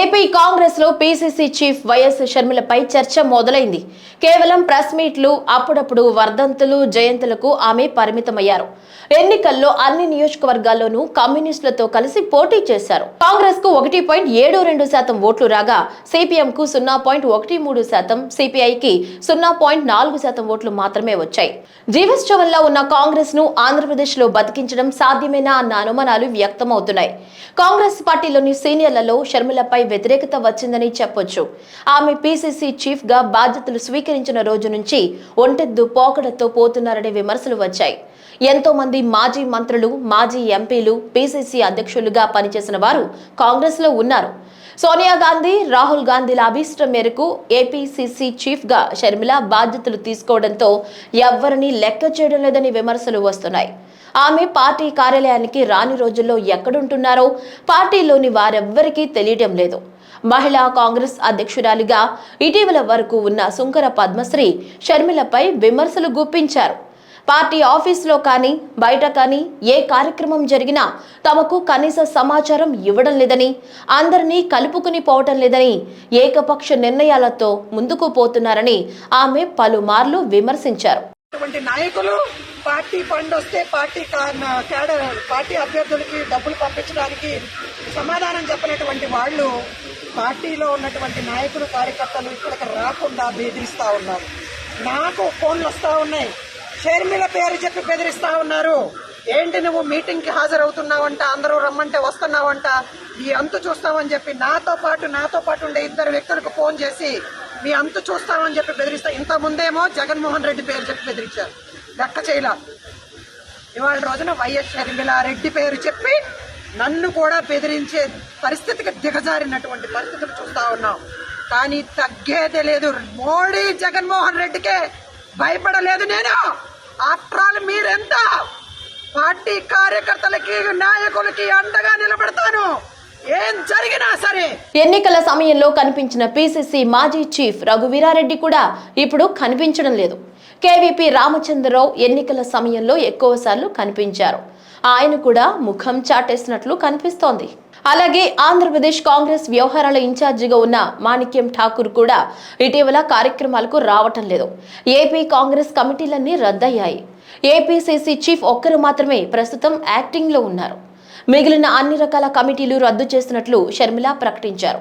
AP కాంగ్రెస్లో PCC chief YS షర్మిలపై చర్చ మొదలైంది. కేవలం ప్రెస్ మీట్లు అప్పుడప్పుడు వర్ధంతులు జయంతులకు ఆమె పరిమితమయ్యారు. ఎన్నికల్లో అన్ని నియోజకవర్గాల్లోనూ కమ్యూనిస్టులతో కలిసి పోటీ చేశారు. కాంగ్రెస్కు ఒకటి పాయింట్ ఏడు రెండు శాతం ఓట్లు రాగా సిపిఎం కు సున్నా పాయింట్ ఒకటి మూడు శాతం సిపిఐకి సున్నా పాయింట్ నాలుగు శాతం ఓట్లు మాత్రమే వచ్చాయి. జీవశ్చవంలో ఉన్న కాంగ్రెస్ను ఆంధ్రప్రదేశ్లో బతికించడం సాధ్యమేనా అన్న అనుమానాలు వ్యక్తమవుతున్నాయి. కాంగ్రెస్ పార్టీలోని సీనియర్లలో షర్మిలపై వ్యతిరేకత వచ్చిందని చెప్పొచ్చు. ఆమె పీసీసీ చీఫ్గా బాధ్యతలు స్వీకరించిన రోజు నుంచి ఒంటెద్దు పోకడతో పోతున్నారనే విమర్శలు వచ్చాయి. ఎంతో మంది మాజీ మంత్రులు మాజీ ఎంపీలు పీసీసీ అధ్యక్షులుగా పనిచేసిన వారు కాంగ్రెస్లో ఉన్నారు. సోనియా గాంధీ రాహుల్ గాంధీల అభీష్టం మేరకు ఏపీసీసీ చీఫ్గా షర్మిల బాధ్యతలు తీసుకోవడంతో ఎవరిని లెక్క చేయడం లేదని విమర్శలు వస్తున్నాయి. ఆమె పార్టీ కార్యాలయానికి రాని రోజుల్లో ఎక్కడుంటున్నారో పార్టీలోని వారెవ్వరికీ తెలియటం లేదు. మహిళా కాంగ్రెస్ అధ్యక్షురాలిగా ఇటీవల వరకు ఉన్న సుంకర పద్మశ్రీ షర్మిలపై విమర్శలు గుప్పించారు. పార్టీ ఆఫీసులో కానీ బయట కానీ ఏ కార్యక్రమం జరిగినా తమకు కనీస సమాచారం ఇవ్వడం లేదని అందరినీ కలుపుకుని పోవటం లేదని ఏకపక్ష నిర్ణయాలతో ముందుకు పోతున్నారని ఆమె పలుమార్లు విమర్శించారు. అటువంటి నాయకులు పార్టీ ఫండ్ వస్తే పార్టీ క్యాడర్ పార్టీ అభ్యర్థులకి డబ్బులు పంపించడానికి సమాధానం చెప్పినటువంటి వాళ్ళు పార్టీలో ఉన్నటువంటి నాయకులు కార్యకర్తలు ఇక్కడికి రాకుండా బెదిరిస్తా ఉన్నారు. నాకు ఫోన్లు వస్తా ఉన్నాయి. షర్మిల పేరు చెప్పి బెదిరిస్తా ఉన్నారు. ఏంటి నువ్వు మీటింగ్కి హాజరవుతున్నావంట అందరూ రమ్మంటే వస్తున్నావంట ఈ అంతు చూస్తామని చెప్పి నాతో పాటు నాతో పాటు ఉండే ఇద్దరు వ్యక్తులకు ఫోన్ చేసి మీ అంతు చూస్తామని చెప్పి బెదిరిస్తా. ఇంత ముందేమో జగన్మోహన్ రెడ్డి పేరు చెప్పి బెదిరించారు. లెక్క చేయలా. ఇవాళ రోజున వైఎస్ షర్మిలారెడ్డి పేరు చెప్పి నన్ను కూడా బెదిరించే పరిస్థితికి దిగజారినటువంటి పరిస్థితులు చూస్తా ఉన్నాం. కానీ తగ్గేదే లేదు. మోడీ జగన్మోహన్ రెడ్డికే భయపడలేదు నేను. అట్రాలు మీరెంత పార్టీ కార్యకర్తలకి నాయకులకి అండగా నిలబెడతాను ఏం జరిగినా సరే. ఎన్నికల సమయంలో కనిపించిన పీసీసీ మాజీ చీఫ్ రఘువీరారెడ్డి కూడా ఇప్పుడు కనిపించడం లేదు. కేవీపీ రామచంద్రరావు ఎన్నికల సమయంలో ఎక్కువసార్లు కనిపించారు. ఆయన కూడా ముఖం చాటేసినట్లు కనిపిస్తోంది. అలాగే ఆంధ్రప్రదేశ్ కాంగ్రెస్ వ్యవహారాల ఇన్ఛార్జిగా ఉన్న మాణిక్యం ఠాకూర్ కూడా ఇటీవల కార్యక్రమాలకు రావటం లేదు. ఏపీ కాంగ్రెస్ కమిటీలన్నీ రద్దయ్యాయి. ఏపీసీసీ చీఫ్ ఒక్కరు మాత్రమే ప్రస్తుతం యాక్టింగ్లో ఉన్నారు. మిగిలిన అన్ని రకాల కమిటీలు రద్దు చేసినట్లు షర్మిల ప్రకటించారు.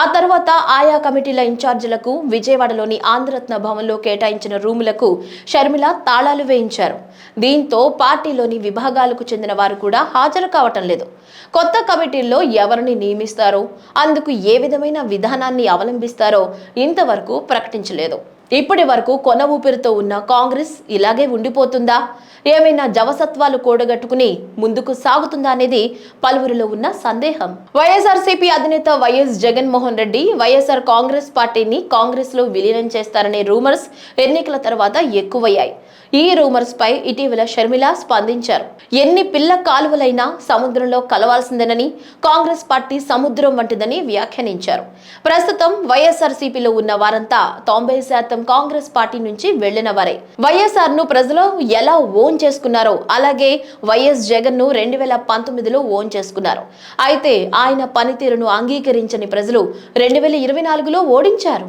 ఆ తర్వాత ఆయా కమిటీల ఇన్ఛార్జీలకు విజయవాడలోని ఆంధ్రరత్న భవన్లో కేటాయించిన రూములకు షర్మిల తాళాలు వేయించారు. దీంతో పార్టీలోని విభాగాలకు చెందిన వారు కూడా హాజరు కావటం లేదు. కొత్త కమిటీల్లో ఎవరిని నియమిస్తారో అందుకు ఏ విధమైన విధానాన్ని అవలంబిస్తారో ఇంతవరకు ప్రకటించలేదు. ఇప్పటి వరకు కొన ఊపిరితో ఉన్న కాంగ్రెస్ ఇలాగే ఉండిపోతుందా? ఏమైనా జవసత్వాలు కూడగట్టుకుని ముందుకు సాగుతుందా అనేది పలువురిలో ఉన్న సందేహం. వైఎస్ఆర్సీపీ అధినేత వైఎస్ జగన్మోహన్ రెడ్డి వైఎస్ఆర్ కాంగ్రెస్ పార్టీని కాంగ్రెస్లో విలీనం చేస్తారనే రూమర్స్ ఎన్నికల తర్వాత ఎక్కువయ్యాయి. ఈ రూమర్స్ పై ఇటీవల షర్మిల స్పందించారు. ఎన్ని పిల్ల కాలువలైనా సముద్రంలో కలవాల్సిందేనని కాంగ్రెస్ పార్టీ సముద్రం వంటిదని వ్యాఖ్యానించారు. ప్రస్తుతం వైఎస్ఆర్సీపీలో ఉన్న వారంతా తొంభై శాతం కాంగ్రెస్ పార్టీ నుంచి వెళ్ళిన వారే. వైఎస్ఆర్ను ప్రజలు ఎలా ఓన్ చేసుకున్నారో అలాగే వైఎస్ జగన్ను రెండు వేల పంతొమ్మిదిలో ఓన్ చేసుకున్నారు. అయితే ఆయన పనితీరును అంగీకరించని ప్రజలు రెండు వేల ఇరవై నాలుగులో ఓడించారు.